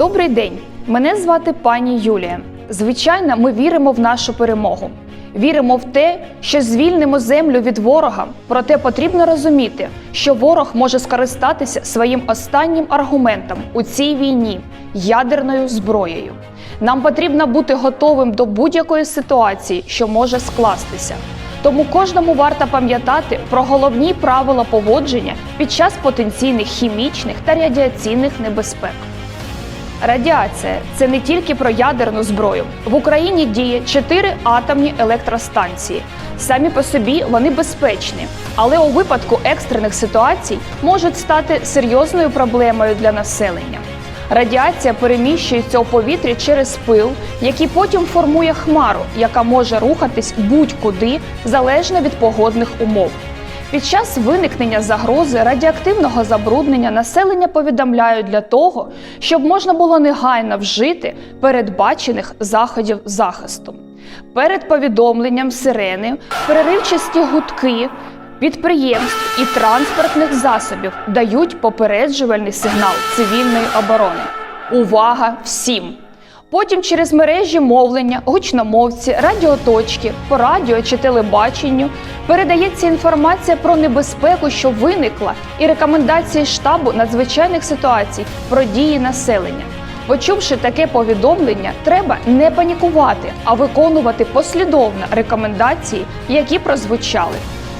Добрий день! Мене звати пані Юлія. Звичайно, ми віримо в нашу перемогу. Віримо в те, що звільнимо землю від ворога. Проте потрібно розуміти, що ворог може скористатися своїм останнім аргументом у цій війні ядерною зброєю. Нам потрібно бути готовим до будь-якої ситуації, що може скластися. Тому кожному варто пам'ятати про головні правила поводження під час потенційних хімічних та радіаційних небезпек. Радіація це не тільки про ядерну зброю. В Україні діє чотири атомні електростанції. Самі по собі вони безпечні, але у випадку екстрених ситуацій можуть стати серйозною проблемою для населення. Радіація переміщується у повітрі через пил, який потім формує хмару, яка може рухатись будь-куди залежно від погодних умов. Під час виникнення загрози радіоактивного забруднення населення повідомляють для того, щоб можна було негайно вжити передбачених заходів захисту. Перед повідомленням сирени переривчасті гудки підприємств і транспортних засобів дають попереджувальний сигнал цивільної оборони. Увага всім! Потім через мережі мовлення, гучномовці, радіоточки, по радіо чи телебаченню передається інформація про небезпеку, що виникла, і рекомендації штабу надзвичайних ситуацій про дії населення. Почувши таке повідомлення, треба не панікувати, а виконувати послідовно рекомендації, які прозвучали.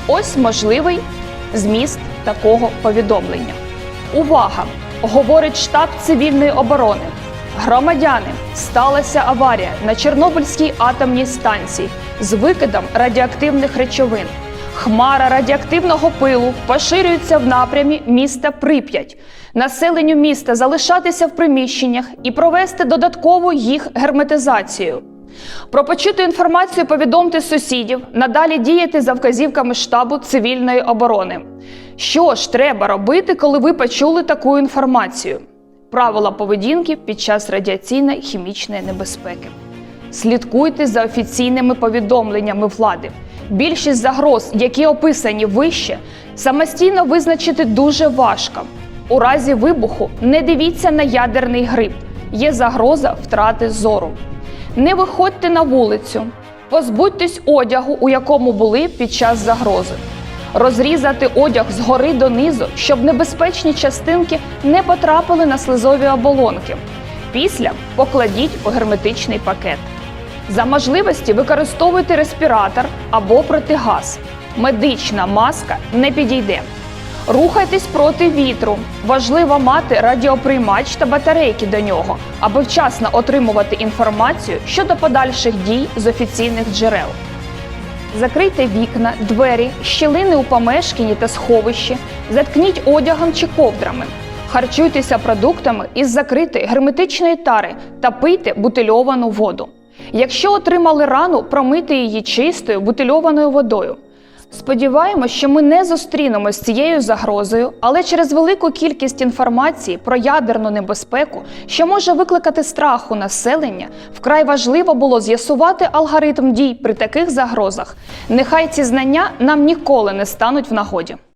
Ось можливий зміст такого повідомлення. Увага! Говорить штаб цивільної оборони. Громадяни, сталася аварія на Чорнобильській атомній станції з викидом радіоактивних речовин. Хмара радіоактивного пилу поширюється в напрямі міста Прип'ять. Населенню міста залишатися в приміщеннях і провести додаткову їх герметизацію. Про почуту інформацію повідомте сусідів, надалі діяти за вказівками штабу цивільної оборони. Що ж треба робити, коли ви почули таку інформацію? Правила поведінки під час радіаційної хімічної небезпеки. Слідкуйте за офіційними повідомленнями влади. Більшість загроз, які описані вище, самостійно визначити дуже важко. У разі вибуху не дивіться на ядерний гриб, є загроза втрати зору. Не виходьте на вулицю, позбудьтесь одягу, у якому були під час загрози. Розрізати одяг згори донизу, щоб небезпечні частинки не потрапили на слизові оболонки. Після покладіть у герметичний пакет. За можливості використовуйте респіратор або протигаз. Медична маска не підійде. Рухайтесь проти вітру. Важливо мати радіоприймач та батарейки до нього, аби вчасно отримувати інформацію щодо подальших дій з офіційних джерел. Закрийте вікна, двері, щілини у помешканні та сховищі, заткніть одягом чи ковдрами. Харчуйтеся продуктами із закритої герметичної тари та пийте бутильовану воду. Якщо отримали рану, промийте її чистою бутильованою водою. Сподіваємось, що ми не зустрінемось з цією загрозою, але через велику кількість інформації про ядерну небезпеку, що може викликати страх у населення, вкрай важливо було з'ясувати алгоритм дій при таких загрозах. Нехай ці знання нам ніколи не стануть в нагоді.